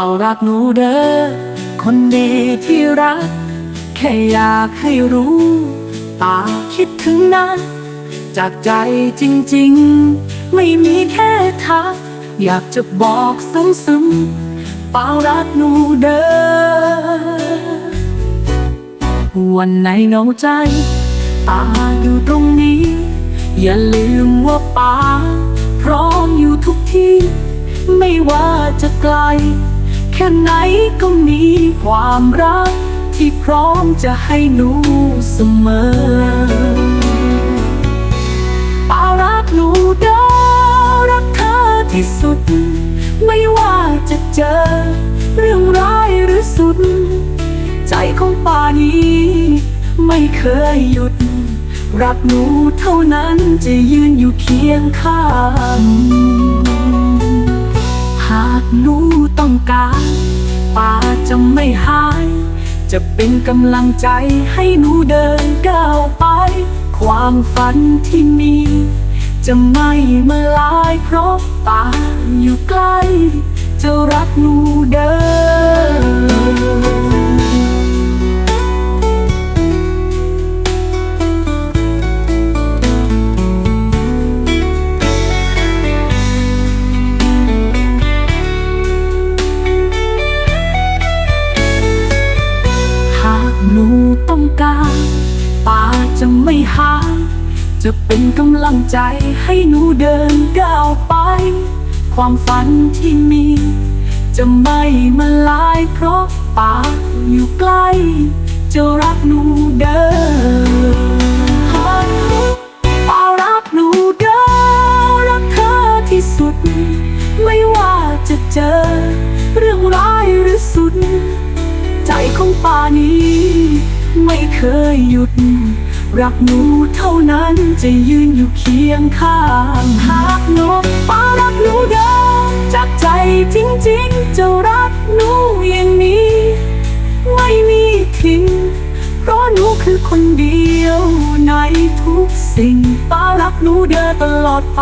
ารักหนูเด้อคนดีที่รัก แค่อยากให้รู้ตาคิดถึงนั้นจากใจจริงๆ ไม่มีแค่ทัก อยากจะบอกซึ้งๆเปล่ารักหนูเด้อวันไหนเหงาใจ ตาอยู่ตรงนี้ อย่าลืมว่าป้าพร้อมอยู่ทุกที่ ไม่ว่าจะไกล แค่ไหนก็มีความรัก ที่พร้อมจะให้หนูเสมอป้ารักหนูเด้อรักเธอที่สุด ไม่ว่าจะเจอ เรื่องร้ายหรือสุด ใจของป่านี้ ไม่เคยหยุด รักหนูเท่านั้นจะยืนอยู่เคียงข้าง ต้องการป่าจะไม่หาย จะเป็นกำลังใจให้หนูเดินก้าวไป ความฝันที่มี จะไม่มาลายเพราะป่าอยู่ใกล้ จะรักหนูเดิน หนูต้องการป่าจะไม่หายจะเป็นกำลังใจให้หนูเดินก้าวไป ความฝันที่มี จะไม่มาลายเพราะป่าอยู่ใกล้ จะรักหนูเดินป่ารักหนูเดินรักเธอที่สุด ไม่ว่าจะเจอ ของป่านี้ ไม่เคยหยุด รักหนูเท่านั้นจะยืนอยู่เคียงข้างหากหนูป้ารักหนูเดิมจากใจจริงๆ จะรักหนูอย่างนี้ ไม่มีทิ้งเพราะหนูคือคนเดียวในทุกสิ่งป้ารักหนูเดินตลอดไป